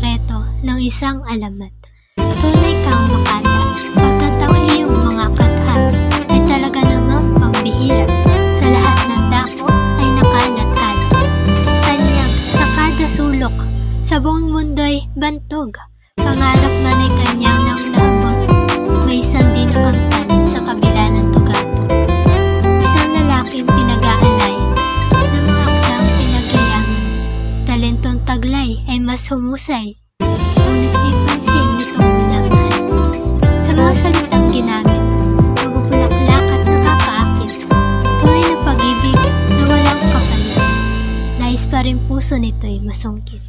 ito ng isang alamat. Tunay kang makata, pagkat ang iyong mga kathan ay talaga namang pambihira. Sa lahat ng dako ay nakalathan. Kanyang sa kada sulok, sa buong mundo'y bantog. Pangarap man ay kanyang Talentong taglay ay mas humusay. Ngunit di pansin nitong minamahal. Sa salitang ginamit, nabubulaklak at nakakaakit. Tunay na pag-ibig na walang kapalit. Pa rin puso nito'y masungkit.